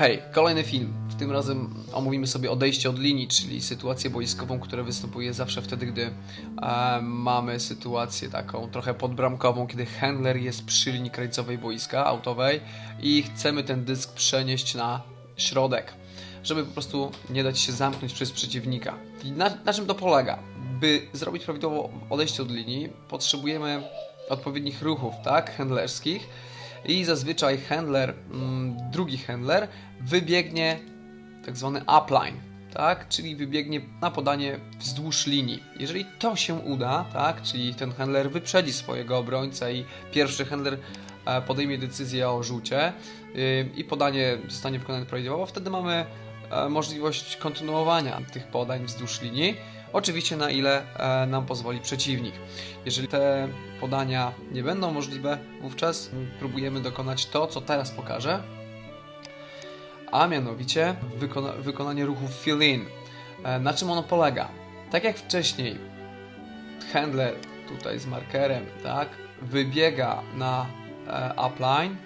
Hej, kolejny film. W tym razem omówimy sobie odejście od linii, czyli sytuację boiskową, która występuje zawsze wtedy, gdy e, mamy sytuację taką trochę podbramkową, kiedy handler jest przy linii krańcowej boiska autowej i chcemy ten dysk przenieść na środek, żeby po prostu nie dać się zamknąć przez przeciwnika. Na, na czym to polega? By zrobić prawidłowo odejście od linii, potrzebujemy odpowiednich ruchów, tak, handlerskich, i zazwyczaj handler, mm, drugi handler wybiegnie tak zwany upline, tak? czyli wybiegnie na podanie wzdłuż linii. Jeżeli to się uda, tak? czyli ten handler wyprzedzi swojego obrońcę i pierwszy handler e, podejmie decyzję o rzucie yy, i podanie zostanie wykonane prawidłowo, wtedy mamy e, możliwość kontynuowania tych podań wzdłuż linii. Oczywiście na ile e, nam pozwoli przeciwnik. Jeżeli te podania nie będą możliwe, wówczas próbujemy dokonać to, co teraz pokażę, a mianowicie wykona wykonanie ruchu fill-in. E, na czym ono polega? Tak jak wcześniej, handler tutaj z markerem, tak, wybiega na e, upline,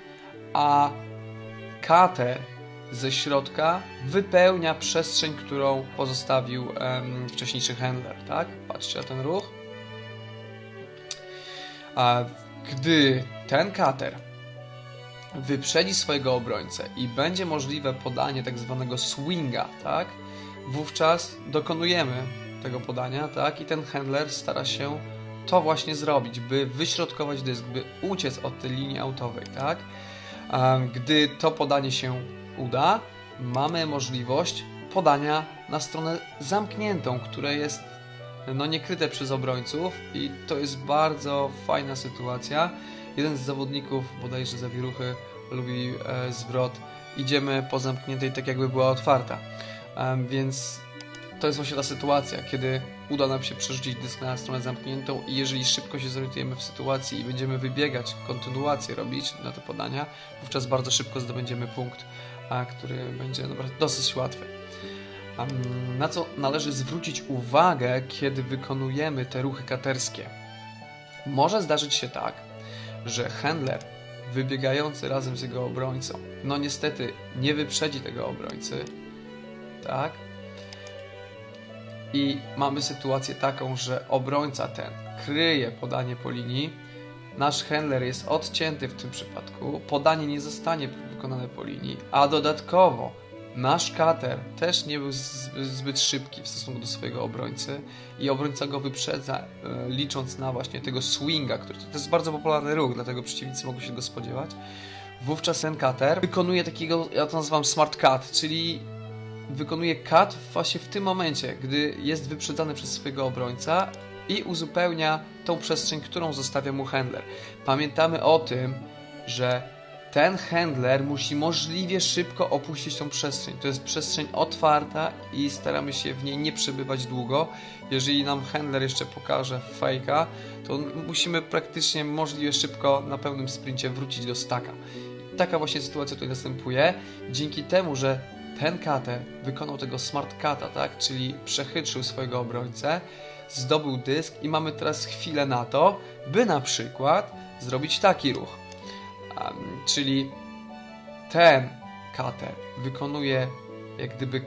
a cutter ze środka wypełnia przestrzeń, którą pozostawił wcześniejszy handler, tak? Patrzcie na ten ruch. A gdy ten cutter wyprzedzi swojego obrońcę i będzie możliwe podanie tak zwanego swinga, tak? Wówczas dokonujemy tego podania, tak? I ten handler stara się to właśnie zrobić, by wyśrodkować dysk, by uciec od tej linii autowej, tak? Gdy to podanie się uda, mamy możliwość podania na stronę zamkniętą, które jest no, niekryte przez obrońców i to jest bardzo fajna sytuacja. Jeden z zawodników, bodajże zawieruchy, lubi e, zwrot idziemy po zamkniętej tak jakby była otwarta. Em, więc to jest właśnie ta sytuacja, kiedy uda nam się przerzucić dysk na stronę zamkniętą i jeżeli szybko się zorientujemy w sytuacji i będziemy wybiegać, kontynuację robić na te podania, wówczas bardzo szybko zdobędziemy punkt, a, który będzie dosyć łatwy. Na co należy zwrócić uwagę, kiedy wykonujemy te ruchy katerskie? Może zdarzyć się tak, że handler wybiegający razem z jego obrońcą, no niestety nie wyprzedzi tego obrońcy, tak? I mamy sytuację taką, że obrońca ten kryje podanie po linii, nasz handler jest odcięty w tym przypadku, podanie nie zostanie wykonane po linii, a dodatkowo nasz cutter też nie był zbyt, szybki w stosunku do swojego obrońcy. I obrońca go wyprzedza, e, licząc na właśnie tego swinga, który to jest bardzo popularny ruch, dlatego przeciwnicy mogą się go spodziewać. Wówczas ten cutter wykonuje takiego, ja to nazywam smart cut, czyli wykonuje cut właśnie w tym momencie, gdy jest wyprzedzany przez swojego obrońca i uzupełnia tą przestrzeń, którą zostawia mu handler. Pamiętamy o tym, że ten handler musi możliwie szybko opuścić tą przestrzeń. To jest przestrzeń otwarta i staramy się w niej nie przebywać długo. Jeżeli nam handler jeszcze pokaże fejka, to musimy praktycznie możliwie szybko na pełnym sprincie wrócić do staka. Taka właśnie sytuacja tutaj następuje. Dzięki temu, że ten cutter wykonał tego smart cuta, tak? czyli przechytrzył swojego obrońcę, zdobył dysk i mamy teraz chwilę na to, by na przykład zrobić taki ruch. Um, czyli ten cutter wykonuje jak gdyby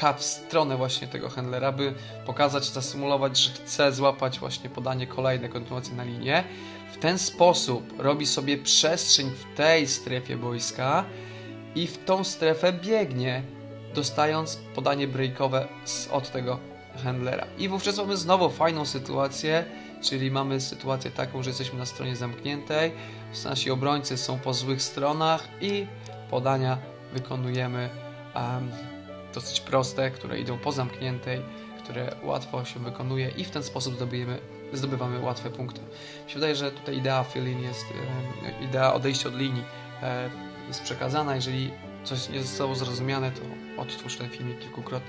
cut w stronę właśnie tego handlera, by pokazać, zasymulować, że chce złapać właśnie podanie kolejne, kontynuację na linię. W ten sposób robi sobie przestrzeń w tej strefie boiska i w tą strefę biegnie, dostając podanie breakowe od tego handlera. I wówczas mamy znowu fajną sytuację, czyli mamy sytuację taką, że jesteśmy na stronie zamkniętej, nasi obrońcy są po złych stronach i podania wykonujemy um, dosyć proste, które idą po zamkniętej, które łatwo się wykonuje i w ten sposób zdobijemy, zdobywamy łatwe punkty. Mi się wydaje, że tutaj idea fill-in jest, idea odejścia od linii e, jest przekazana. Jeżeli coś nie zostało zrozumiane, to odtwórz ten filmik kilkukrotnie.